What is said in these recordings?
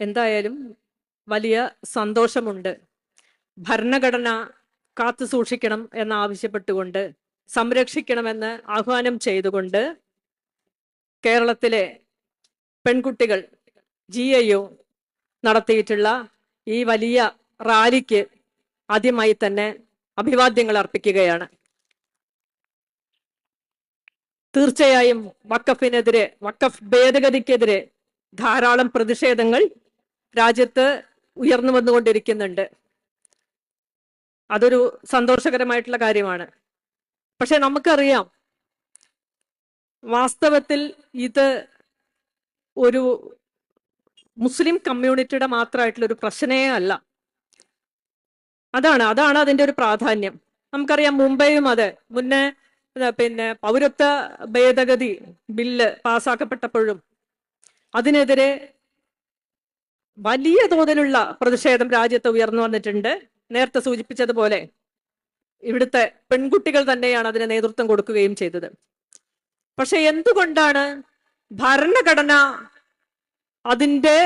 എന്തായാലും വലിയ സന്തോഷമുണ്ട്. ഭരണഘടന കാത്തു സൂക്ഷിക്കണം എന്നാവശ്യപ്പെട്ടുകൊണ്ട് സംരക്ഷിക്കണമെന്ന് ആഹ്വാനം ചെയ്തുകൊണ്ട് കേരളത്തിലെ പെൺകുട്ടികൾ ജി നടത്തിയിട്ടുള്ള ഈ വലിയ റാലിക്ക് ആദ്യമായി തന്നെ അഭിവാദ്യങ്ങൾ അർപ്പിക്കുകയാണ്. തീർച്ചയായും വക്കഫിനെതിരെ വക്കഫ് ഭേദഗതിക്കെതിരെ ധാരാളം പ്രതിഷേധങ്ങൾ രാജ്യത്ത് ഉയർന്നു വന്നുകൊണ്ടിരിക്കുന്നുണ്ട്. അതൊരു സന്തോഷകരമായിട്ടുള്ള കാര്യമാണ്. പക്ഷെ നമുക്കറിയാം വാസ്തവത്തിൽ ഇത് ഒരു മുസ്ലിം കമ്മ്യൂണിറ്റിയുടെ മാത്രമായിട്ടുള്ള ഒരു പ്രശ്നമേ അല്ല. അതാണ് അതാണ് അതിന്റെ ഒരു പ്രാധാന്യം. നമുക്കറിയാം മുംബൈയും അതെ. മുന്നേ പിന്നെ പൗരത്വ ഭേദഗതി ബില്ല് പാസ്സാക്കപ്പെട്ടപ്പോഴും അതിനെതിരെ വലിയ തോതിലുള്ള പ്രതിഷേധം രാജ്യത്ത് ഉയർന്നു വന്നിട്ടുണ്ട്. നേരത്തെ സൂചിപ്പിച്ചതുപോലെ ഇവിടുത്തെ പെൺകുട്ടികൾ തന്നെയാണ് അതിന് നേതൃത്വം കൊടുക്കുകയും ചെയ്തത്. പക്ഷെ എന്തുകൊണ്ടാണ് ഭരണഘടന അതിന്റെ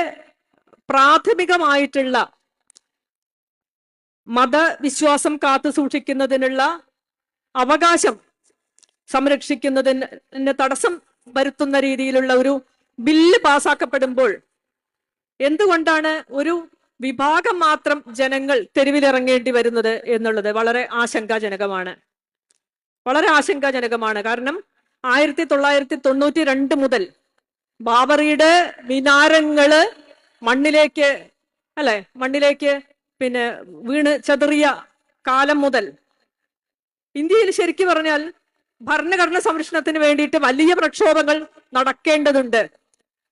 പ്രാഥമികമായിട്ടുള്ള മതവിശ്വാസം കാത്തു സൂക്ഷിക്കുന്നതിനുള്ള അവകാശം സംരക്ഷിക്കുന്നതിന് തടസ്സം വരുത്തുന്ന രീതിയിലുള്ള ഒരു ബില്ല് പാസാക്കപ്പെടുമ്പോൾ എന്തുകൊണ്ടാണ് ഒരു വിഭാഗം മാത്രം ജനങ്ങൾ തെരുവിലിറങ്ങേണ്ടി വരുന്നത് എന്നുള്ളത് വളരെ ആശങ്കാജനകമാണ്. വളരെ ആശങ്കാജനകമാണ്. കാരണം ആയിരത്തി തൊള്ളായിരത്തി തൊണ്ണൂറ്റി രണ്ട് മുതൽ ബാബറിയുടെ മിനാരങ്ങൾ മണ്ണിലേക്ക് അല്ലെ? മണ്ണിലേക്ക് പിന്നെ വീണ് ചതറിയ കാലം മുതൽ ഇന്ത്യയിൽ ശരിക്കു പറഞ്ഞാൽ ഭരണഘടന സംരക്ഷണത്തിന് വേണ്ടിയിട്ട് വലിയ പ്രക്ഷോഭങ്ങൾ നടക്കേണ്ടതുണ്ട്.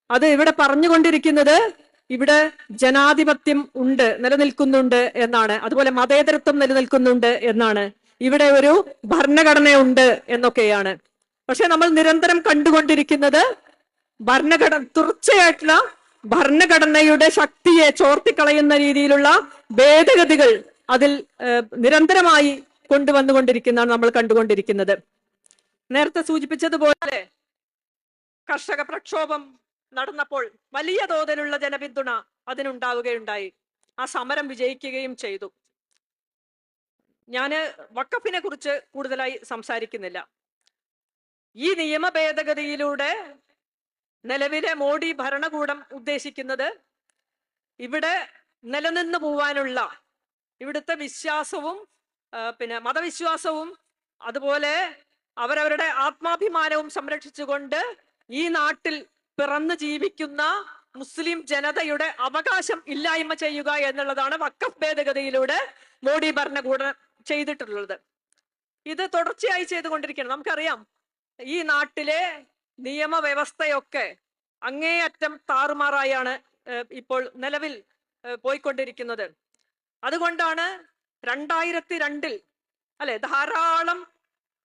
അത് ഇവിടെ പറഞ്ഞുകൊണ്ടിരിക്കുന്നത് ഇവിടെ ജനാധിപത്യം ഉണ്ട് നിലനിൽക്കുന്നുണ്ട് എന്നാണ്. അതുപോലെ മതേതരത്വം നിലനിൽക്കുന്നുണ്ട് എന്നാണ്. ഇവിടെ ഒരു ഭരണഘടനയുണ്ട് എന്നൊക്കെയാണ്. പക്ഷെ നമ്മൾ നിരന്തരം കണ്ടുകൊണ്ടിരിക്കുന്നത് ഭരണഘടന തുടർച്ചയായിട്ടുള്ള ഭരണഘടനയുടെ ശക്തിയെ ചോർത്തിക്കളയുന്ന രീതിയിലുള്ള ഭേദഗതികൾ അതിൽ നിരന്തരമായി കൊണ്ടുവന്നുകൊണ്ടിരിക്കുന്നതാണ് നമ്മൾ കണ്ടുകൊണ്ടിരിക്കുന്നത്. നേരത്തെ സൂചിപ്പിച്ചതുപോലെ കർഷക പ്രക്ഷോഭം നടന്നപ്പോൾ വലിയ തോതിലുള്ള ജനപിന്തുണ അതിനുണ്ടാവുകയുണ്ടായി. ആ സമരം വിജയിക്കുകയും ചെയ്തു. ഞാൻ വക്കഫിനെ കുറിച്ച് കൂടുതലായി സംസാരിക്കുന്നില്ല. ഈ നിയമ ഭേദഗതിയിലൂടെ നിലവിലെ മോഡി ഭരണകൂടം ഉദ്ദേശിക്കുന്നത് ഇവിടെ നിലനിന്ന് പോവാനുള്ള ഇവിടുത്തെ വിശ്വാസവും പിന്നെ മതവിശ്വാസവും അതുപോലെ അവരവരുടെ ആത്മാഭിമാനവും സംരക്ഷിച്ചുകൊണ്ട് ഈ നാട്ടിൽ പിറന്നു ജീവിക്കുന്ന മുസ്ലിം ജനതയുടെ അവകാശം ഇല്ലായ്മ ചെയ്യുക എന്നുള്ളതാണ് വക്കഫ് ഭേദഗതിയിലൂടെ മോഡി ഭരണകൂടം ചെയ്തിട്ടുള്ളത്. ഇത് തുടർച്ചയായി ചെയ്തുകൊണ്ടിരിക്കുകയാണ്. നമുക്കറിയാം ഈ നാട്ടിലെ നിയമവ്യവസ്ഥയൊക്കെ അങ്ങേയറ്റം താറുമാറായാണ് ഇപ്പോൾ നിലവിൽ പോയിക്കൊണ്ടിരിക്കുന്നത്. അതുകൊണ്ടാണ് രണ്ടായിരത്തി രണ്ടിൽ അല്ലെ ധാരാളം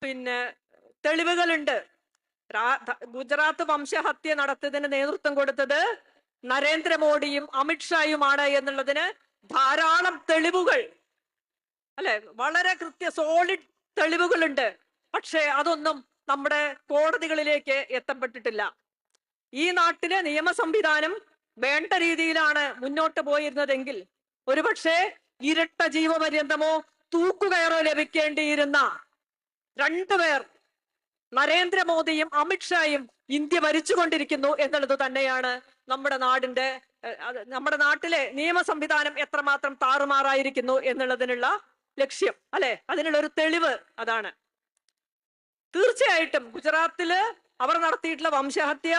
പിന്നെ തെളിവുകളുണ്ട്. ഗുജറാത്ത് വംശഹത്യ നടത്തിയതിന് നേതൃത്വം കൊടുത്തത് നരേന്ദ്രമോദിയും അമിത്ഷായുമാണ് എന്നുള്ളതിന് ധാരാളം തെളിവുകൾ. അല്ലെ? വളരെ കൃത്യ സോളിഡ് തെളിവുകളുണ്ട്. പക്ഷേ അതൊന്നും നമ്മുടെ കോടതികളിലേക്ക് എത്തപ്പെട്ടിട്ടില്ല. ഈ നാട്ടിലെ നിയമ സംവിധാനം വേണ്ട രീതിയിലാണ് മുന്നോട്ട് പോയിരുന്നതെങ്കിൽ ഒരുപക്ഷെ ഇരട്ട ജീവപര്യന്തമോ തൂക്കുകയറോ ലഭിക്കേണ്ടിയിരുന്ന രണ്ടുപേർ നരേന്ദ്രമോദിയും അമിത്ഷായും ഇന്ത്യ ഭരിച്ചുകൊണ്ടിരിക്കുന്നു എന്നുള്ളത് തന്നെയാണ് നമ്മുടെ നാടിന്റെ നമ്മുടെ നാട്ടിലെ നിയമ സംവിധാനം എത്രമാത്രം താറുമാറായിരിക്കുന്നു എന്നുള്ളതിനുള്ള ലക്ഷ്യം അല്ലെ? അതിനുള്ള ഒരു തെളിവ് അതാണ്. തീർച്ചയായിട്ടും ഗുജറാത്തിൽ അവർ നടത്തിയിട്ടുള്ള വംശഹത്യ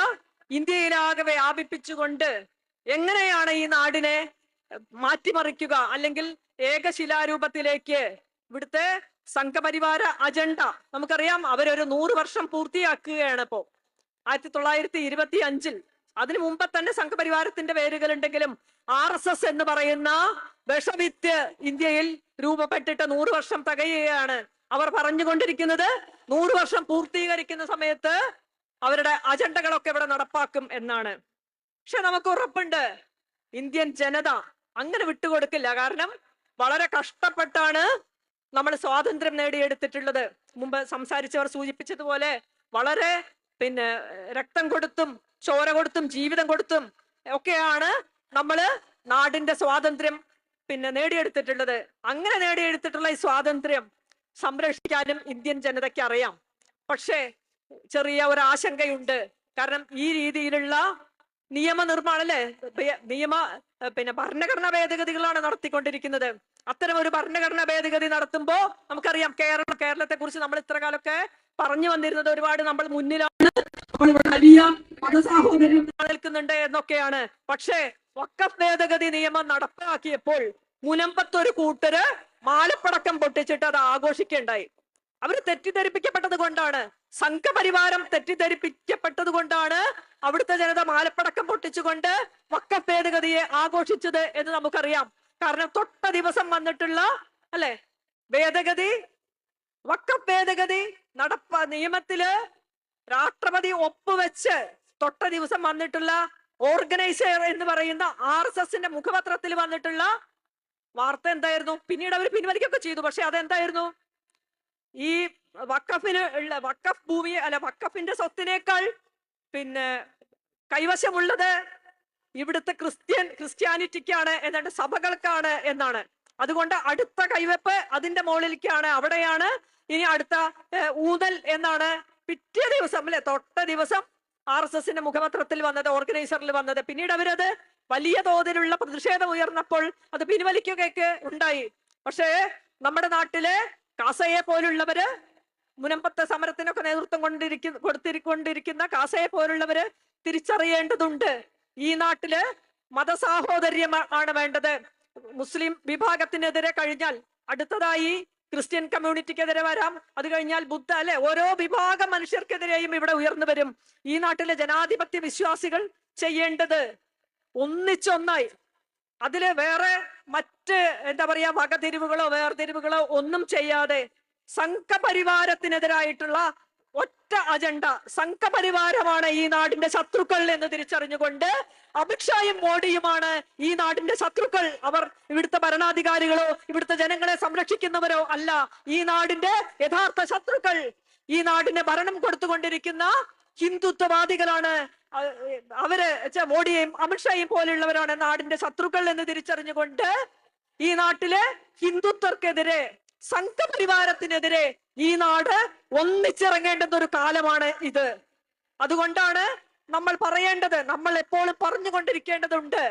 ഇന്ത്യയിലാകെ വ്യാപിപ്പിച്ചുകൊണ്ട് എങ്ങനെയാണ് ഈ നാടിനെ മാറ്റിമറിക്കുക അല്ലെങ്കിൽ ഏകശിലാരൂപത്തിലേക്ക് ഇവിടുത്തെ സംഘപരിവാര അജണ്ട. നമുക്കറിയാം അവരൊരു നൂറ് വർഷം പൂർത്തിയാക്കുകയാണ് ഇപ്പോ. ആയിരത്തി തൊള്ളായിരത്തി ഇരുപത്തി അഞ്ചിൽ അതിനു മുമ്പ് തന്നെ സംഘപരിവാരത്തിന്റെ പേരുകൾ ഉണ്ടെങ്കിലും ആർ എസ് എസ് എന്ന് പറയുന്ന വിഷവിത്ത് ഇന്ത്യയിൽ രൂപപ്പെട്ടിട്ട് നൂറ് വർഷം തികയുകയാണ്. അവർ പറഞ്ഞുകൊണ്ടിരിക്കുന്നത് നൂറ് വർഷം പൂർത്തീകരിക്കുന്ന സമയത്ത് അവരുടെ അജണ്ടകളൊക്കെ ഇവിടെ നടപ്പാക്കും എന്നാണ്. പക്ഷെ നമുക്ക് ഉറപ്പുണ്ട്. ഇന്ത്യൻ ജനത അങ്ങനെ വിട്ടുകൊടുക്കില്ല. കാരണം വളരെ കഷ്ടപ്പെട്ടാണ് നമ്മൾ സ്വാതന്ത്ര്യം നേടിയെടുത്തിട്ടുള്ളത്. മുമ്പ് സംസാരിച്ചവർ സൂചിപ്പിച്ചതുപോലെ വളരെ പിന്നെ രക്തം കൊടുത്തും ചോര കൊടുത്തും ജീവിതം കൊടുത്തും ഒക്കെയാണ് നമ്മൾ നാടിന്റെ സ്വാതന്ത്ര്യം പിന്നെ നേടിയെടുത്തിട്ടുള്ളത്. അങ്ങനെ നേടിയെടുത്തിട്ടുള്ള ഈ സ്വാതന്ത്ര്യം സംരക്ഷിക്കാനും ഇന്ത്യൻ ജനതയ്ക്ക് അറിയാം. പക്ഷേ ചെറിയ ഒരു ആശങ്കയുണ്ട്. കാരണം ഈ രീതിയിലുള്ള നിയമനിർമ്മാണം അല്ലെ നിയമ പിന്നെ ഭരണഘടനാ ഭേദഗതികളാണ് നടത്തിക്കൊണ്ടിരിക്കുന്നത്. അത്തരം ഒരു ഭരണഘടനാ ഭേദഗതി നടത്തുമ്പോ നമുക്കറിയാം കേരള കേരളത്തെ കുറിച്ച് നമ്മൾ ഇത്ര കാലമൊക്കെ പറഞ്ഞു വന്നിരുന്നത് ഒരുപാട് നമ്മൾ മുന്നിലാണ്. വലിയ നിലനിൽക്കുന്നുണ്ട് എന്നൊക്കെയാണ്. പക്ഷേ വക്കഫ് ഭേദഗതി നിയമം നടപ്പാക്കിയപ്പോൾ മുനമ്പത്തൊരു കൂട്ടര് മാലപ്പടക്കം പൊട്ടിച്ചിട്ട് അത് ആഘോഷിക്കുകയുണ്ടായി അവർ തെറ്റിദ്ധരിപ്പിക്കപ്പെട്ടത് കൊണ്ടാണ്. സംഘപരിവാരം തെറ്റിദ്ധരിപ്പിക്കപ്പെട്ടത് കൊണ്ടാണ് അവിടുത്തെ ജനത മാലപ്പടക്കം പൊട്ടിച്ചുകൊണ്ട് വക്കഫ് ഭേദഗതിയെ ആഘോഷിച്ചത് എന്ന് നമുക്കറിയാം. കാരണം തൊട്ട ദിവസം വന്നിട്ടുള്ള അല്ലെ? ഭേദഗതി വക്ക ഭേദഗതി നടപ്പ നിയമത്തിൽ രാഷ്ട്രപതി ഒപ്പുവെച്ച് തൊട്ട ദിവസം വന്നിട്ടുള്ള ഓർഗനൈസർ എന്ന് പറയുന്ന ആർ എസ് എസിന്റെ മുഖപത്രത്തിൽ വന്നിട്ടുള്ള വാർത്ത എന്തായിരുന്നു? പിന്നീട് അവർ പിൻവലിക്കുകയൊക്കെ ചെയ്തു. പക്ഷെ അതെന്തായിരുന്നു? ഈ വക്കഫിന് ഉള്ള വക്കഫ് ഭൂമി അല്ല വക്കഫിന്റെ സ്വത്തിനേക്കാൾ പിന്നെ കൈവശമുള്ളത് ഇവിടുത്തെ ക്രിസ്ത്യൻ ക്രിസ്ത്യാനിറ്റിക്കാണ് എന്നിട്ട് സഭകൾക്കാണ് എന്നാണ്. അതുകൊണ്ട് അടുത്ത കൈവെപ്പ് അതിന്റെ മുകളിലേക്കാണ് അവിടെയാണ്. ഇനി അടുത്ത ഊതൽ എന്നാണ്. പിറ്റേ ദിവസം അല്ലെ തൊട്ട ദിവസം ആർ എസ് എസിന്റെ മുഖപത്രത്തിൽ വന്നത് ഓർഗനൈസറിൽ വന്നത്. പിന്നീട് അവരത് വലിയ തോതിലുള്ള പ്രതിഷേധം ഉയർന്നപ്പോൾ അത് പിൻവലിക്കുകയൊക്കെ ഉണ്ടായി. പക്ഷേ നമ്മുടെ നാട്ടിലെ കാസയെ പോലുള്ളവര് മുനമ്പത്തെ സമരത്തിനൊക്കെ നേതൃത്വം കൊണ്ടിരിക്കുന്ന കൊടുത്തിരിക്കൊണ്ടിരിക്കുന്ന കാസയെ പോലുള്ളവര് തിരിച്ചറിയേണ്ടതുണ്ട്. ഈ നാട്ടിൽ മതസാഹോദര്യം ആണ് വേണ്ടത്. മുസ്ലിം വിഭാഗത്തിനെതിരെ കഴിഞ്ഞാൽ അടുത്തതായി ക്രിസ്ത്യൻ കമ്മ്യൂണിറ്റിക്കെതിരെ വരാം. അത് കഴിഞ്ഞാൽ ബുദ്ധ അല്ലെ ഓരോ വിഭാഗം മനുഷ്യർക്കെതിരെയും ഇവിടെ ഉയർന്നു വരും. ഈ നാട്ടിലെ ജനാധിപത്യ വിശ്വാസികൾ ചെയ്യേണ്ടത് ഒന്നിച്ചൊന്നായി. അതിൽ വേറെ മറ്റ് എന്താ പറയാ വകതിരിവുകളോ വേർതിരിവുകളോ ഒന്നും ചെയ്യാതെ സംഘപരിവാരത്തിനെതിരായിട്ടുള്ള ഒറ്റ അജണ്ട. സംഘപരിവാരമാണ് ഈ നാടിന്റെ ശത്രുക്കൾ എന്ന് തിരിച്ചറിഞ്ഞുകൊണ്ട് അമിത്ഷായും മോഡിയുമാണ് ഈ നാടിന്റെ ശത്രുക്കൾ. അവർ ഇവിടുത്തെ ഭരണാധികാരികളോ ഇവിടുത്തെ ജനങ്ങളെ സംരക്ഷിക്കുന്നവരോ അല്ല. ഈ നാടിന്റെ യഥാർത്ഥ ശത്രുക്കൾ. ഈ നാടിന് ഭരണം കൊടുത്തുകൊണ്ടിരിക്കുന്ന ഹിന്ദുത്വവാദികളാണ്. അവർ മോഡിയെയും അമിത്ഷായും പോലെയുള്ളവരാണ് നാടിന്റെ ശത്രുക്കൾ എന്ന് തിരിച്ചറിഞ്ഞുകൊണ്ട് ഈ നാട്ടിലെ ഹിന്ദുത്വർക്കെതിരെ സംഘപരിവാരത്തിനെതിരെ ഈ നാട് ഒന്നിച്ചിറങ്ങേണ്ടുന്ന ഒരു കാലമാണ് ഇത്. അതുകൊണ്ടാണ് നമ്മൾ പറയേണ്ടത് നമ്മൾ എപ്പോഴും പറഞ്ഞുകൊണ്ടിരിക്കേണ്ടതുണ്ട്.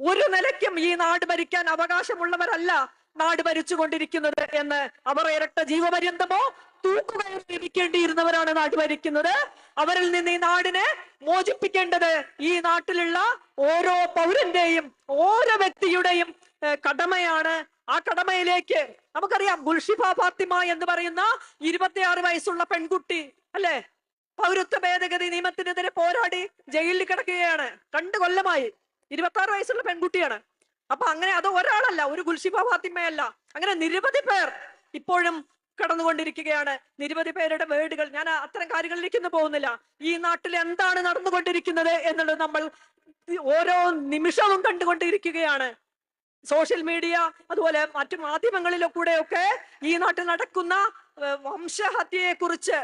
ഒരു നിലയ്ക്കും ഈ നാട് ഭരിക്കാൻ അവകാശമുള്ളവരല്ല നാട് ഭരിച്ചുകൊണ്ടിരിക്കുന്നത് എന്ന്. അവർ ഇരട്ട ജീവപര്യന്തമോ തൂക്കുകയർ ലഭിക്കേണ്ടിയിരുന്നവരാണ് നാട് ഭരിക്കുന്നത്. അവരിൽ നിന്ന് ഈ നാടിനെ മോചിപ്പിക്കേണ്ടത് ഈ നാട്ടിലുള്ള ഓരോ പൗരന്റെയും ഓരോ വ്യക്തിയുടെയും കടമയാണ് ആ കടമയിലേക്ക് നമുക്കറിയാം ഗുൽഷിഫ ഫാത്തിമ എന്ന് പറയുന്ന ഇരുപത്തിയാറ് വയസ്സുള്ള പെൺകുട്ടി അല്ലെ? പൗരത്വ ഭേദഗതി നിയമത്തിനെതിരെ പോരാടി ജയിലിൽ കിടക്കുകയാണ്. രണ്ട് കൊല്ലമായി. ഇരുപത്തി ആറ് വയസ്സുള്ള പെൺകുട്ടിയാണ്. അപ്പൊ അങ്ങനെ അത് ഒരാളല്ല ഒരു ഗുൽഷിഫ ഫാത്തിമയല്ല അങ്ങനെ നിരവധി പേർ ഇപ്പോഴും കടന്നുകൊണ്ടിരിക്കുകയാണ്. നിരവധി പേരുടെ വേർഡുകൾ ഞാൻ അത്തരം കാര്യങ്ങളിലേക്കൊന്നും പോകുന്നില്ല. ഈ നാട്ടിൽ എന്താണ് നടന്നുകൊണ്ടിരിക്കുന്നത് എന്നുള്ളത് നമ്മൾ ഓരോ നിമിഷവും കണ്ടുകൊണ്ടിരിക്കുകയാണ്. സോഷ്യൽ മീഡിയ അതുപോലെ മറ്റു മാധ്യമങ്ങളിലൂടെയൊക്കെ ഈ നാട്ടിൽ നടക്കുന്ന വംശഹത്യയെക്കുറിച്ച് വംശഹത്യയെ കുറിച്ച്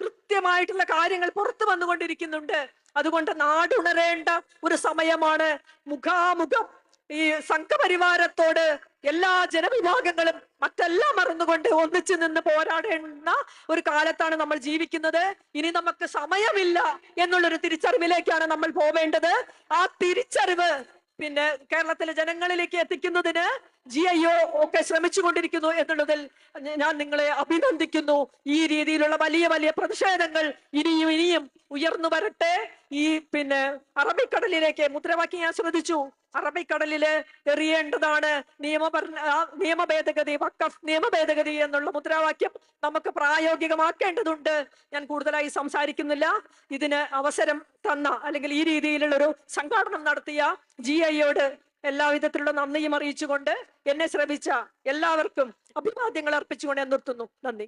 കൃത്യമായിട്ടുള്ള കാര്യങ്ങൾ പുറത്തു വന്നുകൊണ്ടിരിക്കുന്നുണ്ട്. അതുകൊണ്ട് നാടുണരേണ്ട ഒരു സമയമാണ് മുഖാമുഖം ഈ സംഘപരിവാരത്തോട് എല്ലാ ജനവിഭാഗങ്ങളും മറ്റെല്ലാം മറന്നുകൊണ്ട് ഒന്നിച്ചു നിന്ന് പോരാടേണ്ട ഒരു കാലത്താണ് നമ്മൾ ജീവിക്കുന്നത്. ഇനി നമുക്ക് സമയമില്ല എന്നുള്ളൊരു തിരിച്ചറിവിലേക്കാണ് നമ്മൾ പോവേണ്ടത്. ആ തിരിച്ചറിവ് പിന്നെ കേരളത്തിലെ ജനങ്ങളിലേക്ക് എത്തിക്കുന്നതിന് ജി ഐ ഒ ഒക്കെ ശ്രമിച്ചുകൊണ്ടിരിക്കുന്നു എന്നുള്ളതിൽ ഞാൻ നിങ്ങളെ അഭിനന്ദിക്കുന്നു. ഈ രീതിയിലുള്ള വലിയ വലിയ പ്രതിഷേധങ്ങൾ ഇനിയും ഇനിയും ഉയർന്നു വരട്ടെ. ഈ പിന്നെ അറബിക്കടലിലേക്ക് മുദ്രാവാക്യം ഞാൻ ശ്രദ്ധിച്ചു. അറബിക്കടലിൽ എറിയേണ്ടതാണ് നിയമഭരണ നിയമ ഭേദഗതി വക്കഫ് നിയമ ഭേദഗതി എന്നുള്ള മുദ്രാവാക്യം നമുക്ക് പ്രായോഗികമാക്കേണ്ടതുണ്ട്. ഞാൻ കൂടുതലായി സംസാരിക്കുന്നില്ല. ഇതിന് അവസരം തന്ന അല്ലെങ്കിൽ ഈ രീതിയിലുള്ള ഒരു സംഘാടനം നടത്തിയ ജി ഐയോട് എല്ലാവിധത്തിലുള്ള നന്ദിയും അറിയിച്ചുകൊണ്ട് എന്നെ ശ്രമിച്ച എല്ലാവർക്കും അഭിവാദ്യങ്ങൾ അർപ്പിച്ചുകൊണ്ട് ഞാൻ നിർത്തുന്നു. നന്ദി.